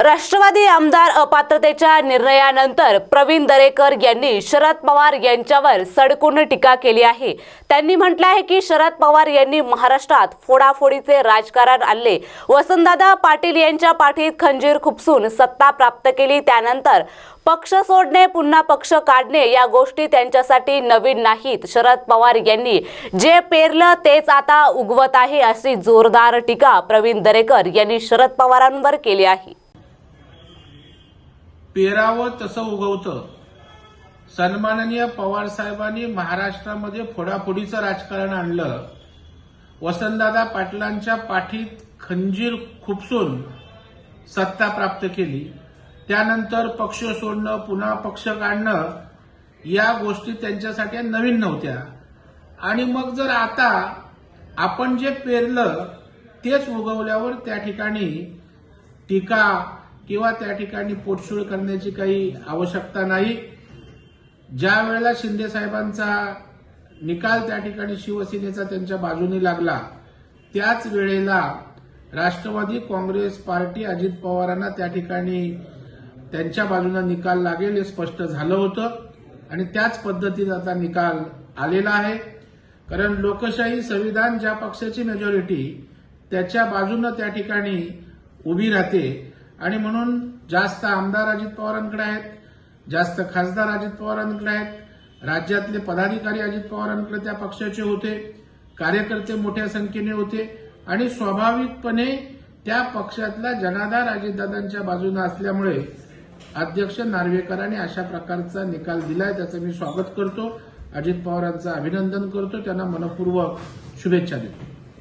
राष्ट्रवादी आमदार अपात्रतेच्या निर्णयानंतर प्रवीण दरेकर यांनी शरद पवार यांच्यावर सडकून टीका केली आहे. त्यांनी म्हटलं आहे की शरद पवार यांनी महाराष्ट्रात फोडाफोडीचे राजकारण आणले. वसंतदादा पाटील यांच्या पाठीत खंजीर खुपसून सत्ता प्राप्त केली. त्यानंतर पक्ष सोडणे पुन्हा पक्ष काढणे या गोष्टी त्यांच्यासाठी नवीन नाहीत. शरद पवार यांनी जे पेरलं तेच आता उगवत आहे अशी जोरदार टीका प्रवीण दरेकर यांनी शरद पवारांवर केली आहे. पेरावं तसं उगवतं. सन्माननीय पवार साहेबांनी महाराष्ट्रामध्ये फोडाफोडीचं राजकारण आणलं. वसंतदादा पाटलांच्या पाठीत खंजीर खुपसून सत्ता प्राप्त केली. त्यानंतर पक्ष सोडणं पुन्हा पक्ष काढणं या गोष्टी त्यांच्यासाठी नवीन नव्हत्या. आणि मग जर आता आपण जे पेरलं तेच उगवल्यावर त्या ठिकाणी टीका किंवा त्या ठिकाणी पोटशूळ करण्याची काही आवश्यकता नाही. ज्या वेळेला शिंदे साहेबांचा निकाल त्या ठिकाणी शिवसेनेचा त्यांच्या बाजूने लागला त्याच वेळेला राष्ट्रवादी काँग्रेस पार्टी अजित पवारांना त्या ठिकाणी त्यांच्या बाजूने निकाल लागेल हे स्पष्ट झालं होतं आणि त्याच पद्धतीने आता निकाल आलेला आहे. कारण लोकशाही संविधान ज्या पक्षाची मेजॉरिटी त्याच्या बाजूनं त्या ठिकाणी उभी राहते आणि म्हणून जास्त आमदार अजित पवारांकडे आहेत जास्त खासदार अजित पवारांकडे आहेत राज्यातले पदाधिकारी अजित पवारांकडे त्या पक्षाचे होते कार्यकर्ते मोठ्या संख्येने होते आणि स्वाभाविकपणे त्या पक्षातला जनाधार अजितदादांच्या बाजूने असल्यामुळे अध्यक्ष नार्वेकरांनी अशा प्रकारचा निकाल दिलाय त्याचं मी स्वागत करतो. अजित पवारांचं अभिनंदन करतो. त्यांना मनपूर्वक शुभेच्छा देतो.